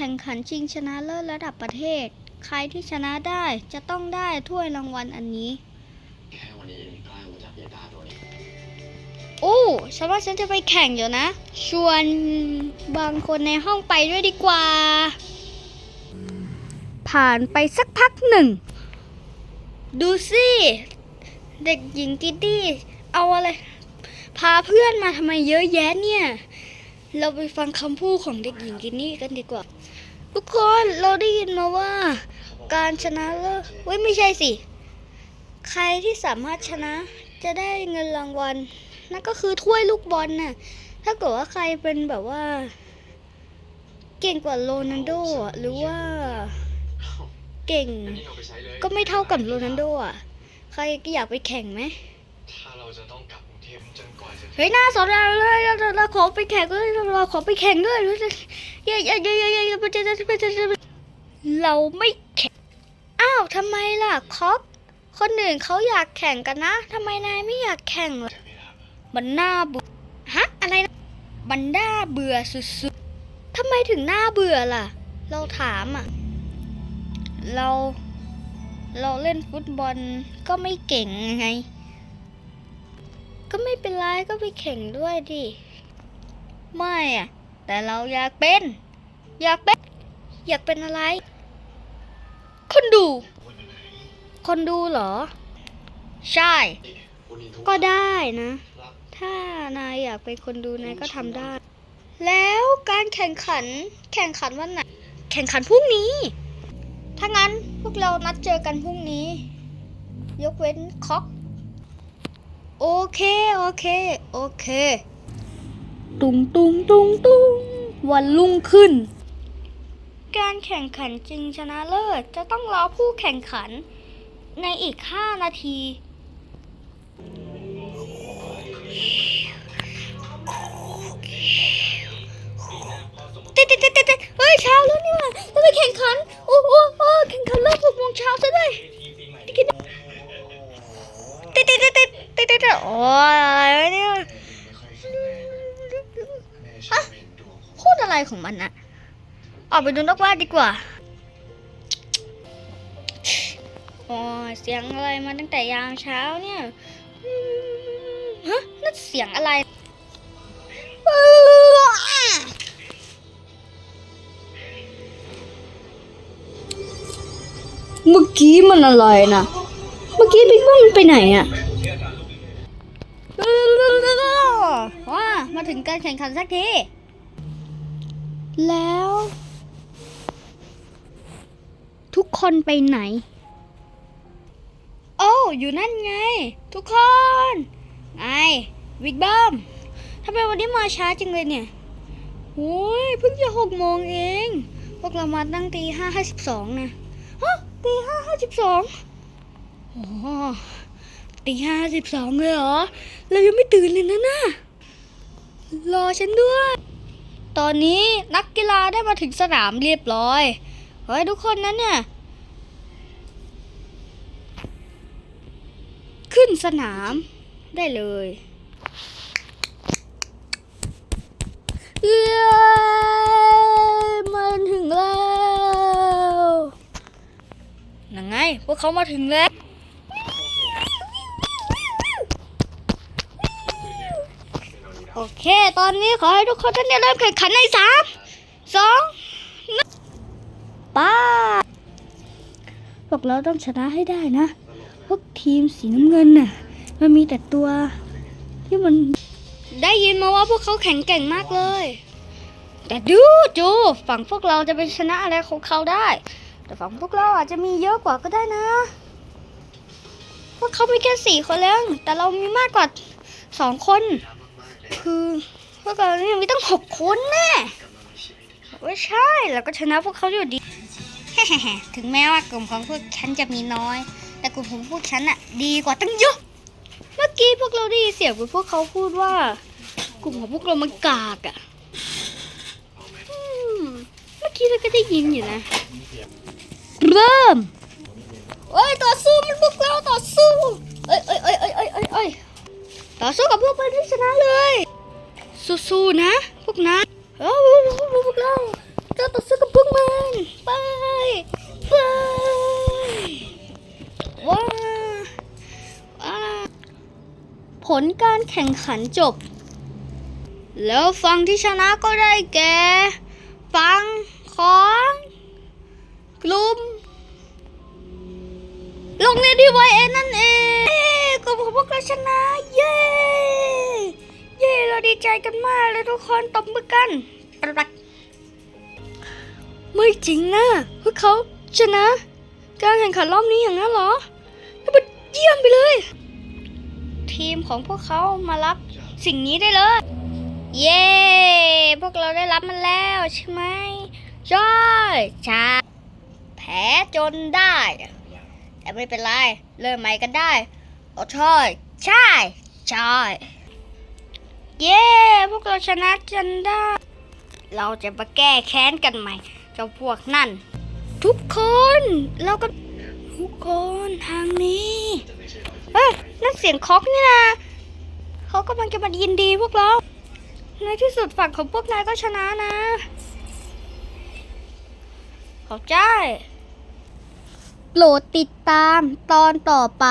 แข่งขันชิงชนะเลิศระดับประเทศ ใครที่ชนะได้จะต้องได้ถ้วยรางวัลอันนี้ แค่วันนี้เองกล้ามาจับยายตาโดยโอ้ฉันว่าฉันจะไปแข่งอยู่นะ ชวนบางคนในห้องไปด้วยดีกว่า ผ่านไปสักพักหนึ่ง ดูสิเด็กหญิงติดดี้เอาอะไร พาเพื่อนมาทำไมเยอะแยะเนี่ย เราไปฟังคำพูดของเด็กหญิงกินนี่กันดีกว่า ทุกคนเราได้ยินมาว่า การชนะเลิศเว้ยไม่ใช่สิ ใครที่สามารถชนะจะได้เงินรางวัลนั่นก็คือถ้วยลูกบอลน่ะ ถ้าเกิดว่าใครเป็นแบบว่า เก่งกว่าโรนัลโดหรือว่าเก่ง ก็ไม่เท่ากับโรนัลโดอะ ใครก็อยากไปแข่งไหมถ้าเราจะต้องกลับกรุงเทพจนกว่าเฮ้ยน่าสนใจเลยเราเราเราขอไปแข่งด้วยเราขอไปแข่งด้วยรู้สึก เย้เย้เย้เย้เย้เย้เย้เราไม่แข่ง อ้าวทำไมล่ะคอปคนอื่นเขาอยากแข่งกันนะทำไมนายไม่อยากแข่งล่ะจะไม่รับมันน่าเบื่อฮะอะไรนะมันน่าเบื่อสุดๆทำไมถึงน่าเบื่อล่ะ เราถามอะ เรา เราเล่นฟุตบอลก็ไม่เก่งไง ก็ไม่เป็นไรก็ไปแข่งด้วยดิ ไม่อะ แต่เราอยากเป็น อยากเป็น อยากเป็นอะไร คนดู คนดูเหรอ ใช่ ก็ได้นะ ถ้านายอยากเป็นคนดูนายก็ทำได้ แล้วการแข่งขัน แข่งขันวันไหน แข่งขันพรุ่งนี้ ถ้างั้นพวกเรานัดเจอกันพรุ่งนี้ ยกเว้นคอกโอเค โอเค โอเค ตุงตุงตุงตุงวันลุ่งขึ้น การแข่งขันจริงชนะเลิศจะต้องรอผู้แข่งขันในอีกห้านาที ติดติเติเติเฮ้ยเช้าแล้วนี่หว่าจะไปแข่งขัน โอ้โอ้โอ้แข่งขันเริ่มหกโมงเช้าซะด้วยติเติเติเติเติเติโอ้ยเนี่ย แม่ช่วยเป็นดวงของพูดอะไรของมันอะออกไปดูนกว่าดีกว่าโอ้ยเสียงอะไรมาตั้งแต่ยามเช้าเนี่ยอืมฮะนั่นเสียงอะไรเอออะเมื่อกี้มันอะไรนะ เมื่อกี้บิ๊กเบิ้มมันไปไหนอะ ถึงการแข่งขันสักที แล้ว ทุกคนไปไหน โอ้อยู่นั่นไง ทุกคนไงบิ๊กเบิ้มทำไมวันนี้มาช้าจังเลยเนี่ยโอ้ยเพิ่งจะหกโมงเอง พวกเรามาตั้งตีห้าห้าสิบสองนะฮะตีห้าห้าสิบสองโอ้ตีห้าสิบสองเลยเหรอ เรายังไม่ตื่นเลยนะน่ะ รอฉันด้วย ตอนนี้นักกีฬาได้มาถึงสนามเรียบร้อยเฮ้ยทุกคนนั้นเนี่ยขึ้นสนามได้เลยเย้มาถึงแล้วยังไงพวกเขามาถึงแล้ว โอ เค ตอนนี้ขอให้ทุกคนท่านได้เริ่มแข่งขันในสามสองหนึ่งไป้าพวกเราต้องชนะให้ได้นะ พวกทีมสีน้ำเงินน่ะ มันมีแต่ตัว ที่มันได้ยินมาว่าพวกเขาแข็งแกร่งมากเลย แต่ดูจูฝั่งพวกเราจะไปชนะอะไรของเขาได้ แต่ฝั่งพวกเราอาจจะมีเยอะกว่าก็ได้นะพวกเขามีแค่สี่คนแล้วแต่เรามีมากกว่าสองคน คือพวกเราเนี่ยมีตั้งหกคนแน่ไม่ใช่เราก็ชนะพวกเขาอยู่ดี ถึงแม้ว่ากลุ่มของพวกฉันจะมีน้อย แต่กลุ่มของพวกฉันอะดีกว่าตั้งเยอะเมื่อกี้พวกเราได้ยินเสียงเหมือนพวกเขาพูดว่า กลุ่มของพวกเรามันกากอะเมื่อกี้เราก็ได้ยินอยู่นะ เริ่มเอ้ยต่อสู้มันพวกเราต่อสู้ ต่อสู้กับพวกมันที่ชนะเลย สู้ๆนะ พวกนั้นเออพวกเราจะต่อสู้กับพวกมันไปไปว้าว่าผลการแข่งขันจบ แล้วฟังที่ชนะก็ได้แก่ฟังของกลุ่มโรงเรียนดีวายเอนั่นเองกลุ่มของพวกเราชนะ เย้ ใจกันมากเลยทุกคนตบมือกันปักไม่จริงนะพวกเขาชนะ การแข่งขันรอบนี้อย่างนั้นเหรอมันเยี่ยมไปเลย ทีมของพวกเขามารับสิ่งนี้ได้เลย เย้พวกเราได้รับมันแล้วใช่ไหมใช่ใช่แพ้จนได้ แต่ไม่เป็นไร เริ่มใหม่กันได้โอ้ใช่ใช่ใช่ เย้ พวกเราชนะจนได้ เราจะมาแก้แค้นกันใหม่ เจ้าพวกนั่น ทุกคนเราก็ทุกคนทางนี้เอ้ยนั่นเสียงคอกนี่นะเขากำลังจะมายินดีพวกเรา ในที่สุดฝั่งของพวกนายก็ชนะนะ ขอบใจโปรดติดตามตอนต่อไป